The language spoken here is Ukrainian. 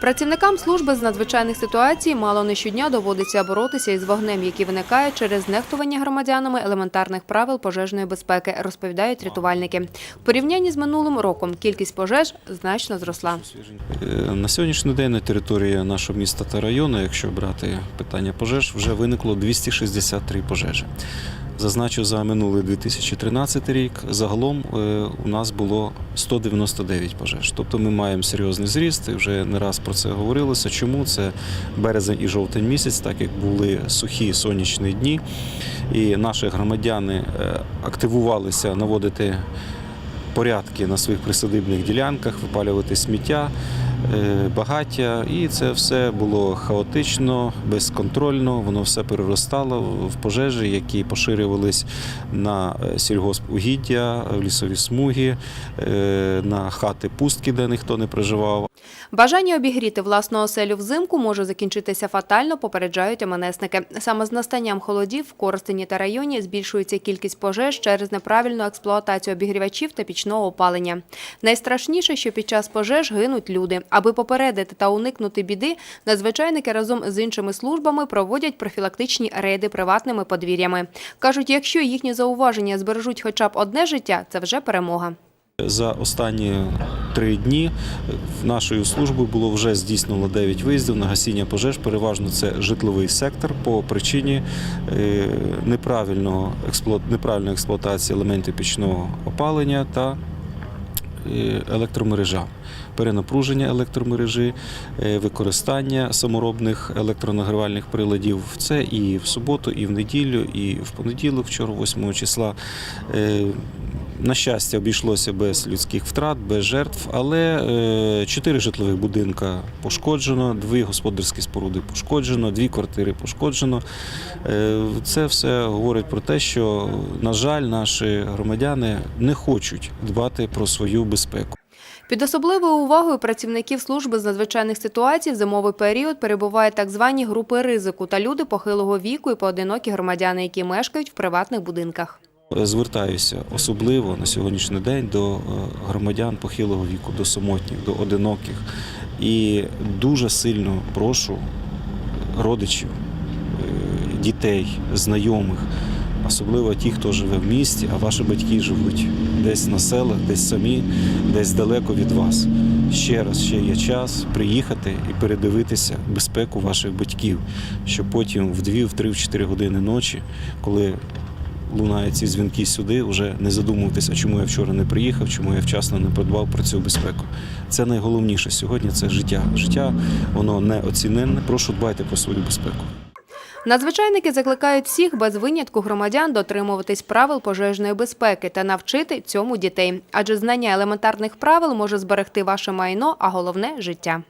Працівникам служби з надзвичайних ситуацій мало не щодня доводиться боротися із вогнем, який виникає через нехтування громадянами елементарних правил пожежної безпеки, розповідають рятувальники. В порівнянні з минулим роком кількість пожеж значно зросла. Е, На сьогоднішній день на території нашого міста та району, якщо брати питання пожеж, вже виникло 263 пожежі. Зазначу за минулий 2013 рік загалом е, у нас було 199 пожеж. Тобто ми маємо серйозний зріст. і Вже не раз про це говорилося. Чому це березень і жовтень місяць, так як були сухі сонячні дні, і наші громадяни е, активувалися наводити порядки на своїх присадибних ділянках, випалювати сміття, багаття, і це все було хаотично, безконтрольно. Воно все переростало в пожежі, які поширювались на е, сільгоспугіддя, в лісові смуги, е, на хати пустки, де ніхто не проживав. Бажання обігріти власну оселю взимку може закінчитися фатально, попереджають МНСники. Саме з настанням холодів в Коростені та районі збільшується кількість пожеж через неправильну експлуатацію обігрівачів та пічного опалення. Найстрашніше, що під час пожеж гинуть люди. Аби попередити та уникнути біди, надзвичайники разом з іншими службами проводять профілактичні рейди приватними подвір'ями. Кажуть, якщо їхні зауваження збережуть хоча б одне життя, це вже перемога. За останні три дні нашою службою було вже здійснено 9 виїздів на гасіння пожеж. Переважно це житловий сектор по причині е, неправильного неправильної експлуатації елементів пічного опалення та е, електромережа. Перенапруження електромережі, е, використання саморобних електронагрівальних приладів. Це і в суботу, і в неділю, і в понеділок, вчора, 8 числа. На щастя, обійшлося без людських втрат, без жертв, але е, чотири житлових будинка пошкоджено, дві господарські споруди пошкоджено, дві квартири пошкоджено. Е, Це все говорить про те, що, на жаль, наші громадяни не хочуть дбати про свою безпеку. Під особливою увагою працівників служби з надзвичайних ситуацій в зимовий період перебувають так звані групи ризику та люди похилого віку і поодинокі громадяни, які мешкають в приватних будинках. Звертаюся особливо на сьогоднішній день до е, громадян похилого віку, до самотніх, до одиноких. І дуже сильно прошу родичів, е, дітей, знайомих, особливо ті, хто живе в місті, а ваші батьки живуть десь на селах, десь самі, десь далеко від вас. Ще раз ще є час приїхати і передивитися безпеку ваших батьків, щоб потім в 2, в 3, в 4 години ночі, коли лунають ці дзвінки сюди, вже не задумуватися, чому я вчора не приїхав, чому я вчасно не подбав про цю безпеку. Це найголовніше сьогодні це життя. Життя воно неоціненне. Прошу дбайте про свою безпеку. Надзвичайники закликають всіх без винятку громадян дотримуватись правил пожежної безпеки та навчити цьому дітей, адже знання елементарних правил може зберегти ваше майно, а головне життя.